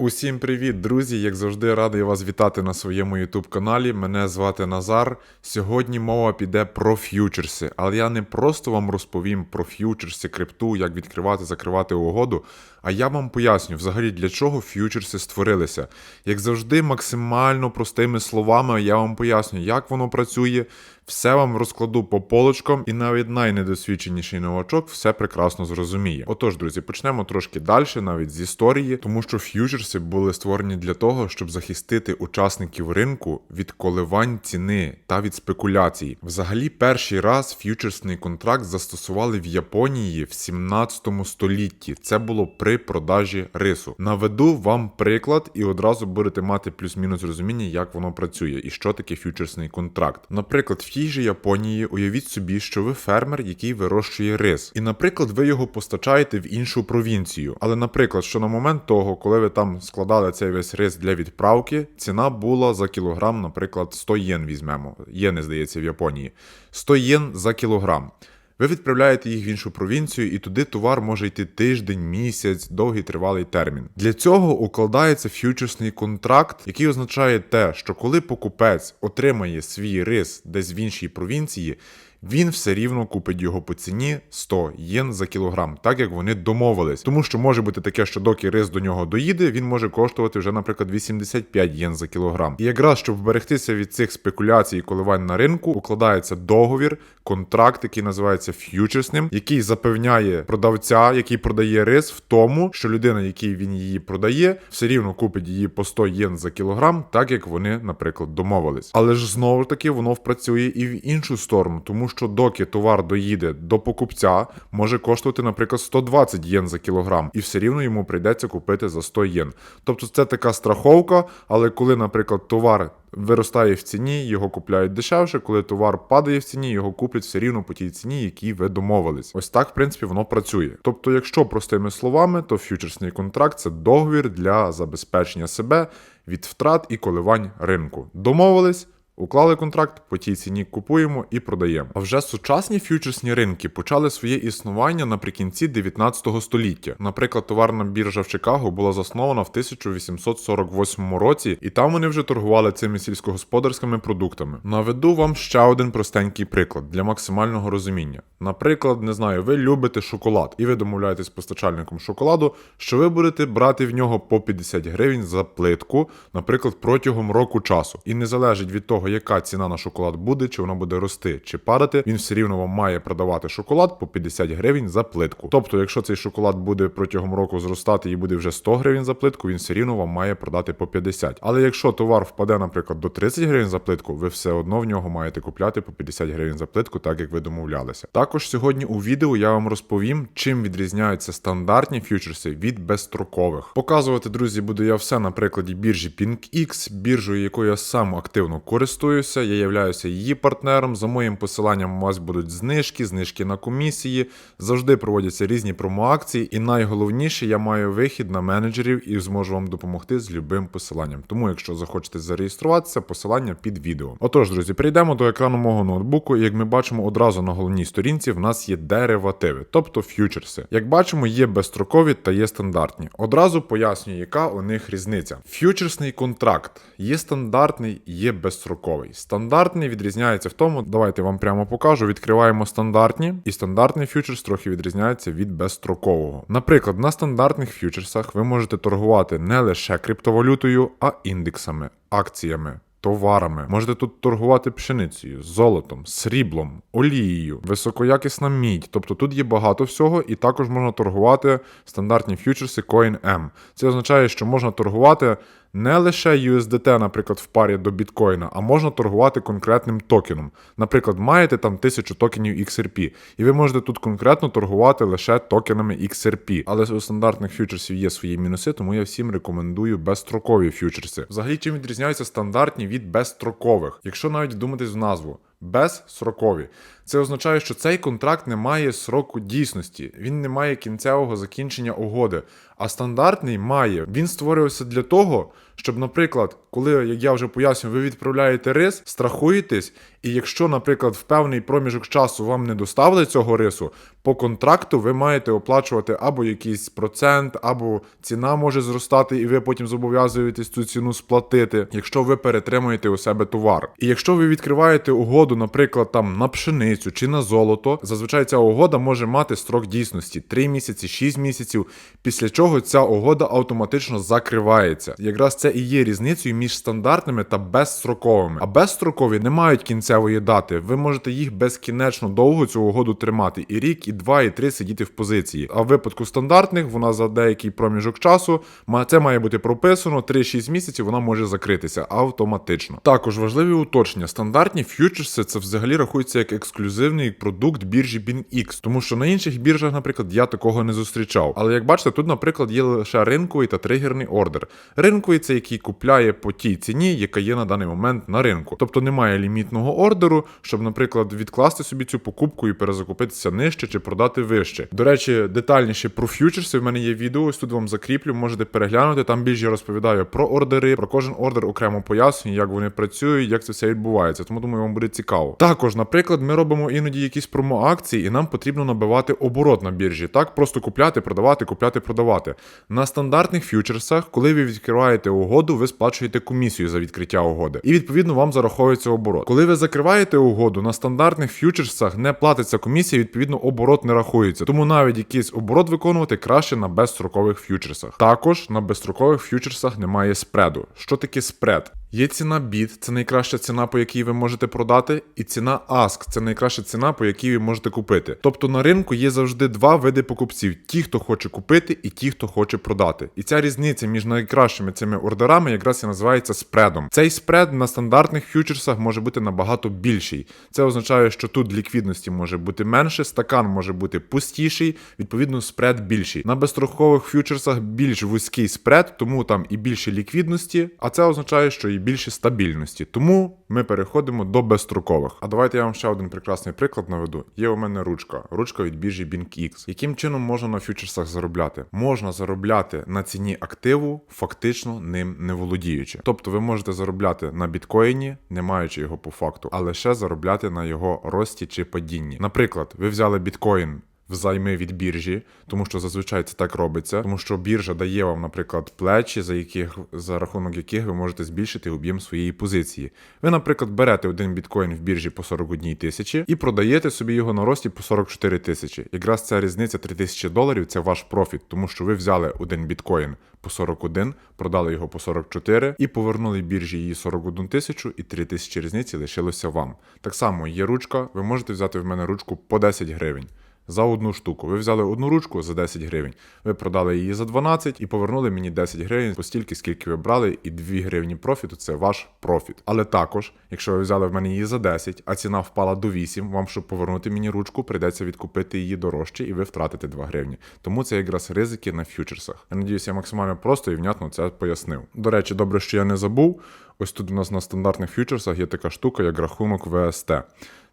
Усім привіт, друзі! Як завжди, радий вас вітати на своєму YouTube каналі. Мене звати Назар. Сьогодні мова піде про ф'ючерси, але я не просто вам розповім про ф'ючерси, крипту, як відкривати, закривати угоду. А я вам поясню взагалі для чого ф'ючерси створилися. Як завжди, максимально простими словами я вам поясню, як воно працює. Все вам розкладу по полочкам, і навіть найнедосвідченіший новачок все прекрасно зрозуміє. Отож, друзі, почнемо трошки далі, навіть з історії, тому що ф'ючерси були створені для того, щоб захистити учасників ринку від коливань ціни та від спекуляцій. Взагалі, перший раз ф'ючерсний контракт застосували в Японії в 17 столітті. Це було при продажі рису. Наведу вам приклад, і одразу будете мати плюс-мінус розуміння, як воно працює і що таке ф'ючерсний контракт. Наприклад, тій же Японії уявіть собі, що ви фермер, який вирощує рис, і, наприклад, ви його постачаєте в іншу провінцію. Але, наприклад, що на момент того, коли ви там складали цей весь рис для відправки, ціна була за кілограм, наприклад, 100 єн візьмемо. Єни, здається, в Японії. 100 єн за кілограм. Ви відправляєте їх в іншу провінцію, і туди товар може йти тиждень, місяць, довгий тривалий термін. Для цього укладається ф'ючерсний контракт, який означає те, що коли покупець отримає свій рис десь в іншій провінції. Він все рівно купить його по ціні 100 єн за кілограм, так як вони домовились. Тому що може бути таке, що доки рис до нього доїде, він може коштувати вже, наприклад, 85 єн за кілограм. І якраз щоб вберегтися від цих спекуляцій і коливань на ринку, укладається договір, контракт, який називається ф'ючерсним, який запевняє продавця, який продає рис, в тому, що людина, якій він її продає, все рівно купить її по 100 єн за кілограм, так як вони, наприклад, домовились. Але ж знову ж таки воно впрацює і в іншу сторону, тому що доки товар доїде до покупця, може коштувати, наприклад, 120 єн за кілограм, і все рівно йому прийдеться купити за 100 єн. Тобто це така страховка, але коли, наприклад, товар виростає в ціні, його купляють дешевше. Коли товар падає в ціні, його куплять все рівно по тій ціні, якій ви домовились. Ось так, в принципі, воно працює. Тобто, якщо простими словами, то ф'ючерсний контракт це договір для забезпечення себе від втрат і коливань ринку. Домовились. Уклали контракт, по тій ціні купуємо і продаємо. А вже сучасні ф'ючерсні ринки почали своє існування наприкінці 19 століття. Наприклад, товарна біржа в Чикаго була заснована в 1848 році, і там вони вже торгували цими сільськогосподарськими продуктами. Наведу вам ще один простенький приклад для максимального розуміння. Наприклад, не знаю, ви любите шоколад, і ви домовляєтесь постачальником шоколаду, що ви будете брати в нього по 50 гривень за плитку, наприклад, протягом року часу. І не залежить від того, яка ціна на шоколад буде, чи вона буде рости чи падати, він все рівно вам має продавати шоколад по 50 гривень за плитку. Тобто, якщо цей шоколад буде протягом року зростати і буде вже 100 гривень за плитку, він все рівно вам має продати по 50. Але якщо товар впаде, наприклад, до 30 гривень за плитку, ви все одно в нього маєте купляти по 50 гривень за плитку, так як ви домовлялися. Також сьогодні у відео я вам розповім, чим відрізняються стандартні фьючерси від безстрокових. Показувати, друзі, буду я все на прикладі біржі PinkX, біржою, якою я сам активно користуюся. Я являюся її партнером. За моїм посиланням у вас будуть знижки, знижки на комісії. Завжди проводяться різні промоакції, і найголовніше, я маю вихід на менеджерів і зможу вам допомогти з любим посиланням. Тому, якщо захочете зареєструватися, посилання під відео. Отож, друзі, прийдемо до екрану мого ноутбуку. І як ми бачимо, одразу на головній сторінці в нас є деривативи, тобто ф'ючерси. Як бачимо, є безстрокові та є стандартні. Одразу пояснюю, яка у них різниця. Ф'ючерсний контракт є стандартний, є безстроковий. Стандартний відрізняється в тому, давайте вам прямо покажу. Відкриваємо стандартні, і стандартний ф'ючерс трохи відрізняється від безстрокового. Наприклад, на стандартних ф'ючерсах ви можете торгувати не лише криптовалютою, а індексами, акціями. Товарами можете тут торгувати пшеницею, золотом, сріблом, олією, високоякісна мідь. Тобто тут є багато всього, і також можна торгувати стандартні ф'ючерси CoinM. Це означає, що можна торгувати не лише USDT, наприклад, в парі до біткоїна, а можна торгувати конкретним токеном. Наприклад, маєте там 1000 токенів XRP, і ви можете тут конкретно торгувати лише токенами XRP. Але у стандартних фьючерсів є свої мінуси, тому я всім рекомендую безстрокові фьючерси. Взагалі, чим відрізняються стандартні від безстрокових, якщо навіть вдуматись в назву. Безстрокові. Це означає, що цей контракт не має сроку дійсності, він не має кінцевого закінчення угоди. А стандартний має. Він створювався для того, щоб, наприклад, коли, як я вже пояснюю, ви відправляєте рис, страхуєтесь, І якщо, наприклад, в певний проміжок часу вам не доставили цього рису, по контракту ви маєте оплачувати або якийсь процент, або ціна може зростати, і ви потім зобов'язуєтесь цю ціну сплатити, якщо ви перетримуєте у себе товар. І якщо ви відкриваєте угоду, наприклад, там на пшеницю чи на золото, зазвичай ця угода може мати строк дійсності 3 місяці, 6 місяців, після чого ця угода автоматично закривається. Якраз це і є різницею між стандартними та безстроковими. А безстрокові не мають кінцевої дати. Ви можете їх безкінечно довго цю угоду тримати, і рік, і два, і три сидіти в позиції. А в випадку стандартних вона за деякий проміжок часу це має бути прописано 3-6 місяців. Вона може закритися автоматично. Також важливі уточнення: стандартні фьючерси це взагалі рахується як ексклюзивний продукт біржі BinX, тому що на інших біржах, наприклад, я такого не зустрічав. Але як бачите, тут, наприклад, є лише ринковий та тригерний ордер. Ринковий це який купляє по тій ціні, яка є на даний момент на ринку. Тобто немає лімітного ордеру, щоб, наприклад, відкласти собі цю покупку і перезакупитися нижче чи продати вище. До речі, детальніше про фьючерси в мене є відео. Ось тут вам закріплю, можете переглянути. Там більше я розповідаю про ордери, про кожен ордер окремо пояснюю, як вони працюють, як це все відбувається. Тому думаю, вам буде цікаво. Також, наприклад, ми робимо іноді якісь промо-акції, і нам потрібно набивати оборот на біржі. Так, просто купляти, продавати, купляти, продавати. На стандартних фьючерсах, коли ви відкриваєте угоду, ви сплачуєте комісію за відкриття угоди. І відповідно вам зараховується оборот. Коли ви закриваєте угоду, на стандартних фьючерсах не платиться комісія, відповідно, оборот не рахується. Тому навіть якийсь оборот виконувати краще на безстрокових фьючерсах. Також на безстрокових фьючерсах немає спреду. Що таке спред? Є ціна BID, це найкраща ціна, по якій ви можете продати, і ціна ASK, це найкраща ціна, по якій ви можете купити. Тобто на ринку є завжди два види покупців: ті, хто хоче купити, і ті, хто хоче продати. І ця різниця між найкращими цими ордерами якраз і називається спредом. Цей спред на стандартних фьючерсах може бути набагато більший. Це означає, що тут ліквідності може бути менше, стакан може бути пустіший, відповідно, спред більший. На безстрокових фьючерсах більш вузький спред, тому там і більше ліквідності, а це означає, що більше стабільності. Тому ми переходимо до безстрокових. А давайте я вам ще один прекрасний приклад наведу. Є у мене ручка, ручка від біржі BinkX. Яким чином можна на фьючерсах заробляти? Можна заробляти на ціні активу, фактично ним не володіючи. Тобто ви можете заробляти на біткоїні, не маючи його по факту, а лише заробляти на його рості чи падінні. Наприклад, ви взяли біткоін взайми від біржі, тому що зазвичай це так робиться, тому що біржа дає вам, наприклад, плечі, за яких за рахунок яких ви можете збільшити об'єм своєї позиції. Ви, наприклад, берете один біткоін в біржі по 41 тисячі і продаєте собі його на рості по 44 тисячі. Якраз ця різниця 3 тисячі доларів це ваш профіт, тому що ви взяли один біткоін по 41, продали його по 44 і повернули біржі її 41 тисячу, і 3 тисячі різниці лишилося вам. Так само є ручка, ви можете взяти в мене ручку по 10 гривень за одну штуку. Ви взяли одну ручку за 10 гривень, ви продали її за 12 і повернули мені 10 гривень по стільки, скільки ви брали, і 2 гривні профіту це ваш профіт. Але також, якщо ви взяли в мене її за 10, а ціна впала до 8, вам, щоб повернути мені ручку, прийдеться відкупити її дорожче, і ви втратите 2 гривні. Тому це якраз ризики на фьючерсах. Я надіюся, я максимально просто і внятно це пояснив. До речі, добре, що я не забув. Ось тут у нас на стандартних фьючерсах є така штука, як рахунок ВСТ.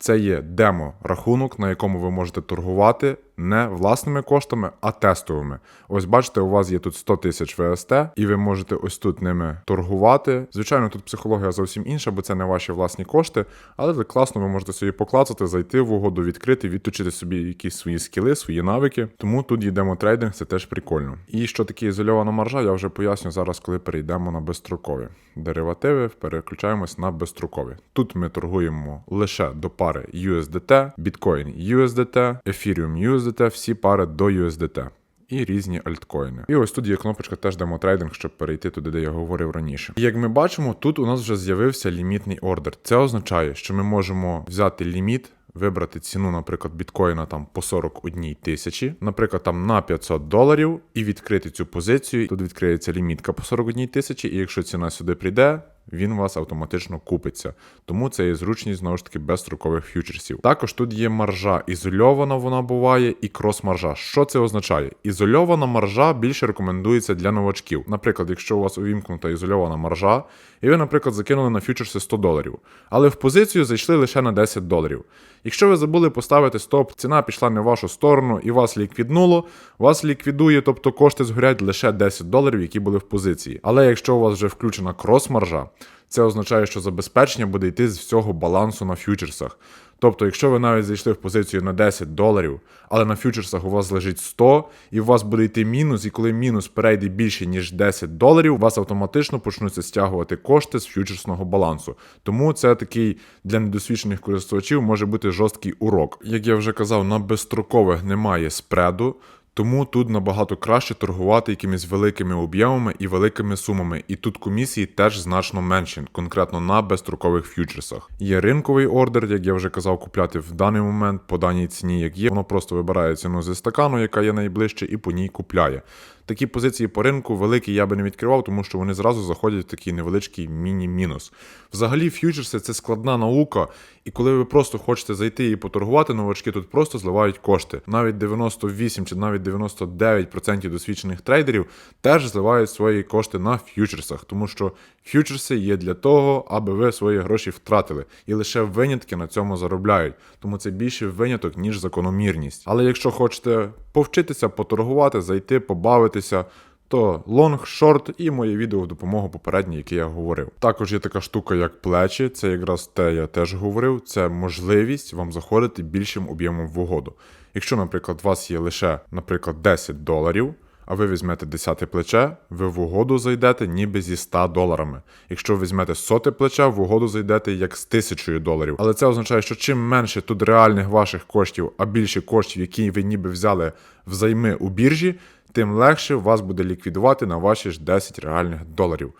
Це є демо-рахунок, на якому ви можете торгувати не власними коштами, а тестовими. Ось бачите, у вас є тут 100 тисяч ВСТ, і ви можете ось тут ними торгувати. Звичайно, тут психологія зовсім інша, бо це не ваші власні кошти, але ви класно ви можете собі поклацати, зайти в угоду, відкрити, відточити собі якісь свої скіли, свої навики. Тому тут є демо-трейдинг, це теж прикольно. І що таке ізольована маржа, я вже поясню зараз, коли перейдемо на безстрокові деривативи, переключаємось на безстрокові. Тут ми торгуємо лише до пари USDT, Bitcoin USDT, Ethereum USDT, всі пари до USDT. І різні альткоїни. І ось тут є кнопочка теж демотрейдинг, щоб перейти туди, де я говорив раніше. І як ми бачимо, тут у нас вже з'явився лімітний ордер. Це означає, що ми можемо взяти ліміт. Вибрати ціну, наприклад, біткоїна там по 41 тисячі, наприклад, там на 500 доларів, і відкрити цю позицію. Тут відкриється лімітка по 41 тисячі, і якщо ціна сюди прийде, він у вас автоматично купиться. Тому це є зручність знову ж таки безстрокових фьючерсів. Також тут є маржа. Ізольована вона буває, і крос-маржа. Що це означає? Ізольована маржа більше рекомендується для новачків. Наприклад, якщо у вас увімкнута ізольована маржа, і ви, наприклад, закинули на фьючерси 100 доларів, але в позицію зайшли лише на 10 доларів. Якщо ви забули поставити стоп, ціна пішла не в вашу сторону і вас ліквіднуло, вас ліквідує, тобто кошти згорять лише 10 доларів, які були в позиції. Але якщо у вас вже включена крос-маржа, Це означає, що забезпечення буде йти з всього балансу на фьючерсах. Тобто, якщо ви навіть зайшли в позицію на 10 доларів, але на фьючерсах у вас лежить 100, і у вас буде йти мінус, і коли мінус перейде більше ніж 10 доларів, у вас автоматично почнуться стягувати кошти з фьючерсного балансу. Тому це такий для недосвідчених користувачів може бути жорсткий урок. Як я вже казав, на безстрокових немає спреду. Тому тут набагато краще торгувати якимись великими об'ємами і великими сумами, і тут комісії теж значно менші, конкретно на безстрокових ф'ючерсах. Є ринковий ордер, як я вже казав, купляти в даний момент по даній ціні, як є. Воно просто вибирає ціну зі стакану, яка є найближче, і по ній купляє. Такі позиції по ринку великі я би не відкривав, тому що вони зразу заходять в такий невеличкий міні-мінус. Взагалі, ф'ючерси це складна наука, і коли ви просто хочете зайти і поторгувати, новачки тут просто зливають кошти. Навіть 98 чи навіть 99% досвідчених трейдерів теж зливають свої кошти на ф'ючерсах, тому що ф'ючерси є для того, аби ви свої гроші втратили, і лише винятки на цьому заробляють. Тому це більше виняток, ніж закономірність. Але якщо хочете повчитися, поторгувати, зайти, побавитися. То лонг, шорт і моє відео в допомогу попереднє, яке я говорив. Також є така штука, як плечі. Це якраз те я теж говорив. Це можливість вам заходити більшим об'ємом в угоду. Якщо, наприклад, у вас є лише, наприклад, 10 доларів, а ви візьмете 10 плече, ви в угоду зайдете ніби зі 100 доларами. Якщо ви візьмете соте плече, в угоду зайдете як з 1000 доларів. Але це означає, що чим менше тут реальних ваших коштів, а більше коштів, які ви ніби взяли взайми у біржі, тим легше вас буде ліквідувати на ваші ж 10 реальних доларів.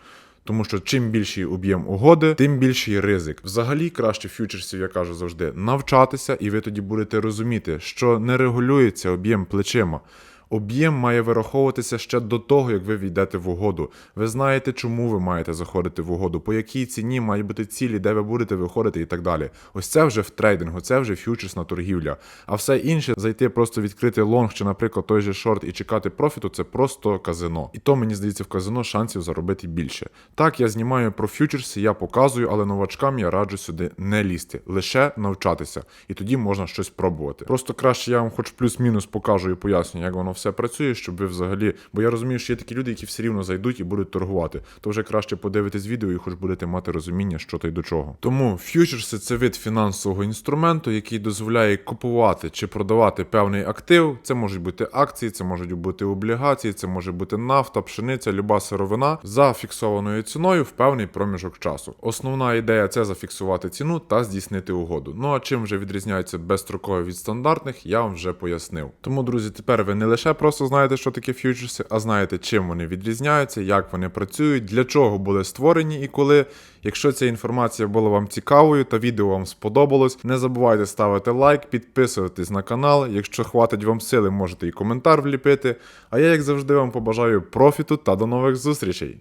Тому що чим більший об'єм угоди, тим більший ризик. Взагалі краще фьючерсів, я кажу завжди, навчатися, і ви тоді будете розуміти, що не регулюється об'єм плечима. Об'єм має вираховуватися ще до того, як ви війдете в угоду. Ви знаєте, чому ви маєте заходити в угоду, по якій ціні мають бути цілі, де ви будете виходити і так далі. Ось це вже в трейдингу, це вже фьючерсна торгівля. А все інше зайти, просто відкрити лонг чи, наприклад, той же шорт і чекати профіту це просто казино. І то мені здається, в казино шансів заробити більше. Так, я знімаю про фьючерси, я показую, але новачкам я раджу сюди не лізти, лише навчатися, і тоді можна щось пробувати. Просто краще я вам, хоч плюс-мінус, покажу і поясню, як воно все працює, щоб ви взагалі. Бо я розумію, що є такі люди, які все рівно зайдуть і будуть торгувати. То вже краще подивитись відео і хоч будете мати розуміння, що та й до чого. Тому фьючерси це вид фінансового інструменту, який дозволяє купувати чи продавати певний актив. Це можуть бути акції, це можуть бути облігації, це може бути нафта, пшениця, люба сировина за фіксованою ціною в певний проміжок часу. Основна ідея це зафіксувати ціну та здійснити угоду. Ну а чим вже відрізняються безстрокові від стандартних, я вам вже пояснив. Тому, друзі, тепер ви не лише просто знаєте, що таке фьючерси, а знаєте, чим вони відрізняються, як вони працюють, для чого були створені і коли. Якщо ця інформація була вам цікавою та відео вам сподобалось, не забувайте ставити лайк, підписуватись на канал. Якщо хватить вам сили, можете і коментар вліпити. А я, як завжди, вам побажаю профіту та до нових зустрічей.